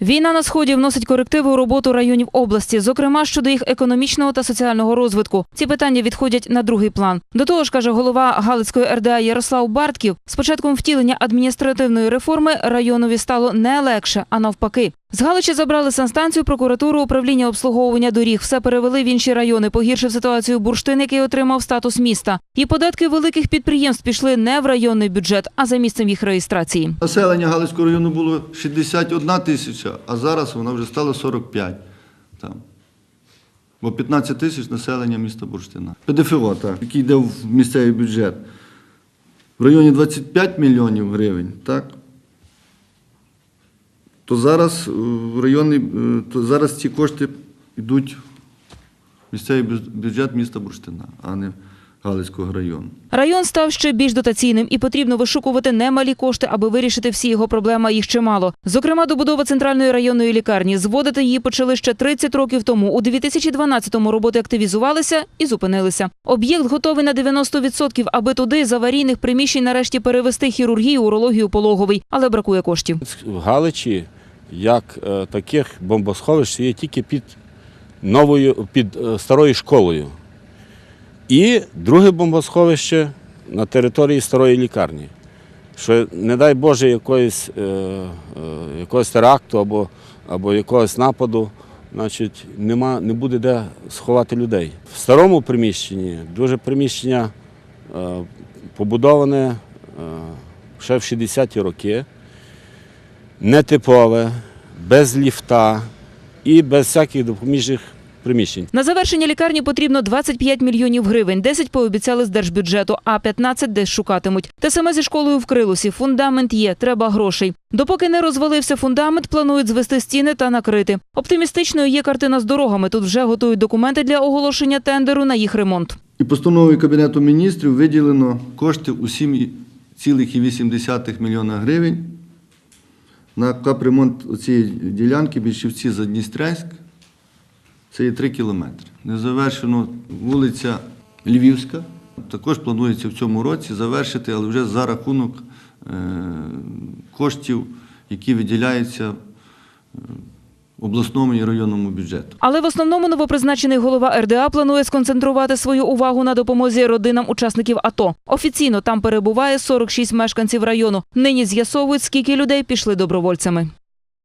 Війна на сході вносить корективи у роботу районів області, зокрема щодо їх економічного та соціального розвитку. Ці питання відходять на другий план. До того ж, каже голова Галицької РДА Ярослав Бартків, з початком втілення адміністративної реформи районові стало не легше, а навпаки. З Галичі забрали санстанцію, прокуратуру, управління обслуговування доріг. Все перевели в інші райони. Погіршив ситуацію бурштин, який отримав статус міста. І податки великих підприємств пішли не в районний бюджет, а за місцем їх реєстрації. Населення Галицького району було 61 тисяча, а зараз воно вже стало 45. Там. Бо 15 тисяч населення міста Бурштина. ПДФО, так, який йде в місцевий бюджет. В районі 25 мільйонів гривень, так? То зараз е, в районний, е, то зараз ці кошти йдуть в місцевий бю- бюджет міста Бурштина, а не Галицького району. Район став ще більш дотаційним і потрібно вишукувати немалі кошти, аби вирішити всі його проблеми. а Їх чимало. Зокрема, добудова центральної районної лікарні. Зводити її почали ще 30 років тому. У 2012-му роботи активізувалися і зупинилися. Об'єкт готовий на 90%, аби туди з аварійних приміщень нарешті перевести хірургію, урологію, пологовий, але бракує коштів. В Галичі як е, таких бомбосховищ є тільки під новою, під е, старою школою. І друге бомбосховище на території старої лікарні. Що, не дай Боже, якоїсь, е, якогось теракту або, або якогось нападу, значить, нема, не буде де сховати людей. В старому приміщенні дуже приміщення побудоване ще в 60-ті роки нетипове, без ліфта і без всяких допоміжних приміщень. На завершення лікарні потрібно 25 мільйонів гривень. 10 пообіцяли з держбюджету, а 15 десь шукатимуть. Те саме зі школою в Крилусі. Фундамент є, треба грошей. Допоки не розвалився фундамент, планують звести стіни та накрити. Оптимістичною є картина з дорогами. Тут вже готують документи для оголошення тендеру на їх ремонт. І постановою Кабінету міністрів виділено кошти у 7,8 мільйона гривень на капремонт цієї ділянки Більшівці Задністрянськ. Це є 3 кілометри. Не завершено вулиця Львівська. Також планується в цьому році завершити, але вже за рахунок е, коштів, які виділяються е, обласному і районному бюджету. Але в основному новопризначений голова РДА планує сконцентрувати свою увагу на допомозі родинам учасників АТО. Офіційно там перебуває 46 мешканців району. Нині з'ясовують, скільки людей пішли добровольцями.